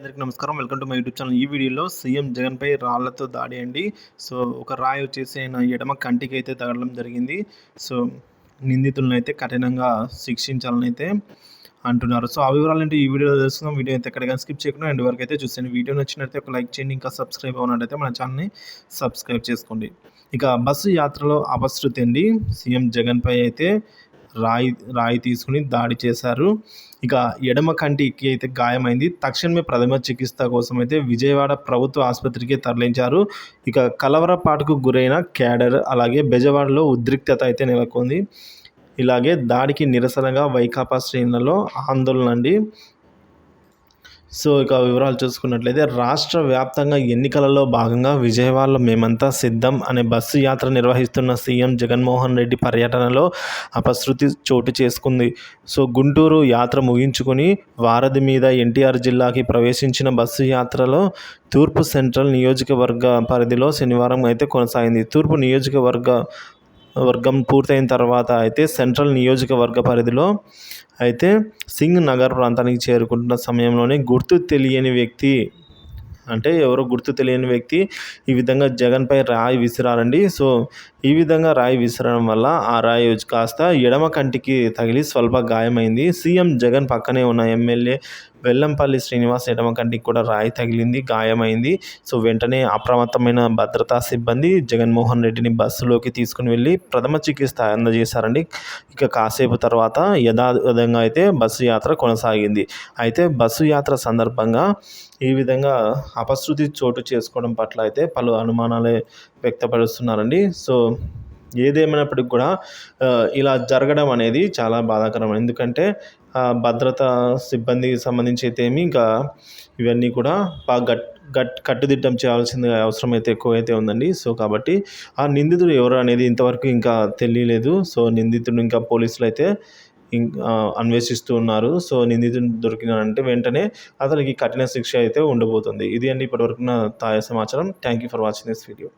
అందరికీ నమస్కారం. Welcome to my YouTube channel. ఈ వీడియోలో సీఎం జగన్పై రాళ్ళతో దాడి అండి. సో ఒక రాయి వచ్చేసి ఆయన ఎడమ కంటికి అయితే తగలడం జరిగింది. సో నిందితులను అయితే కఠినంగా శిక్షించాలని అయితే అంటున్నారు. సో ఆ వివరాలు అంటే ఈ వీడియోలో తెలుసుకుందాం. వీడియో అయితే ఎక్కడికైనా స్కిప్ చేయకుండా ఎండ్ వరకు అయితే చూసాను వీడియో నచ్చినట్లయితే ఒక లైక్ చేయండి. ఇంకా సబ్స్క్రైబ్ అవునట్టయితే మన ఛానల్ని సబ్స్క్రైబ్ చేసుకోండి. ఇక బస్సు యాత్రలో అపశృతి అండి. సీఎం జగన్పై అయితే రాయి రాయి తీసుకుని దాడి చేశారు. ఇక ఎడమ కంటికి అయితే గాయమైంది. తక్షణమే ప్రథమ చికిత్స కోసం అయితే విజయవాడ ప్రభుత్వ ఆసుపత్రికి తరలించారు. ఇక కలవరపాటుకు గురైన క్యాడర్ అలాగే బెజవాడలో ఉద్రిక్తత అయితే నెలకొంది. ఇలాగే దాడికి నిరసనగా వైకాపా శ్రేణులలో ఆందోళన అండి. సో ఇక వివరాలు చూసుకున్నట్లయితే రాష్ట్ర వ్యాప్తంగా ఎన్నికలలో భాగంగా విజయవాడలో మేమంతా సిద్ధం అనే బస్సు యాత్ర నిర్వహిస్తున్న సీఎం జగన్మోహన్ రెడ్డి పర్యటనలో అపశృతి చోటు చేసుకుంది. సో గుంటూరు యాత్ర ముగించుకొని వారధి మీద ఎన్టీఆర్ జిల్లాకి ప్రవేశించిన బస్సు యాత్రలో తూర్పు సెంట్రల్ నియోజకవర్గ పరిధిలో శనివారం అయితే కొనసాగింది. తూర్పు నియోజకవర్గ వర్గం పూర్తయిన తర్వాత అయితే సెంట్రల్ నియోజకవర్గ పరిధిలో అయితే సింగ్ నగర్ ప్రాంతానికి చేరుకుంటున్న సమయంలోనే గుర్తు తెలియని వ్యక్తి అంటే ఎవరో గుర్తు తెలియని వ్యక్తి ఈ విధంగా జగన్పై రాయి విసిరారండి. సో ఈ విధంగా రాయి విసిరడం వల్ల ఆ రాయి కాస్త ఎడమ కంటికి తగిలి స్వల్ప గాయమైంది. సీఎం జగన్ పక్కనే ఉన్న ఎమ్మెల్యే వెల్లంపల్లి శ్రీనివాస్ ఎడమ కంటికి కూడా రాయి తగిలింది గాయమైంది. సో వెంటనే అప్రమత్తమైన భద్రతా సిబ్బంది జగన్మోహన్ రెడ్డిని బస్సులోకి తీసుకుని వెళ్ళి ప్రథమ చికిత్స అందజేశారండి. ఇక కాసేపు తర్వాత యథావిధంగా అయితే బస్సు యాత్ర కొనసాగింది. అయితే బస్సు యాత్ర సందర్భంగా ఈ విధంగా అపశృతి చోటు చేసుకోవడం పట్ల అయితే పలు అనుమానాలే వ్యక్తపరుస్తున్నారండి. సో ఏదేమైనప్పటికి కూడా ఇలా జరగడం అనేది చాలా బాధాకరం. ఎందుకంటే భద్రత సిబ్బందికి సంబంధించి అయితే ఏమి ఇంకా ఇవన్నీ కూడా బాగా గట్ గట్ కట్టుదిట్టం చేయాల్సింది అవసరం అయితే ఎక్కువ అయితే ఉందండి. సో కాబట్టి ఆ నిందితుడు ఎవరు అనేది ఇంతవరకు ఇంకా తెలియలేదు. సో నిందితుడు ఇంకా పోలీసులు అయితే అన్వేషిస్తూ ఉన్నారు. సో నిందితుడు దొరికినారంటే వెంటనే అతనికి కఠిన శిక్ష అయితే ఉండబోతుంది. ఇది అండి ఇప్పటివరకు నా తాజా సమాచారం. Thank you for watching this video.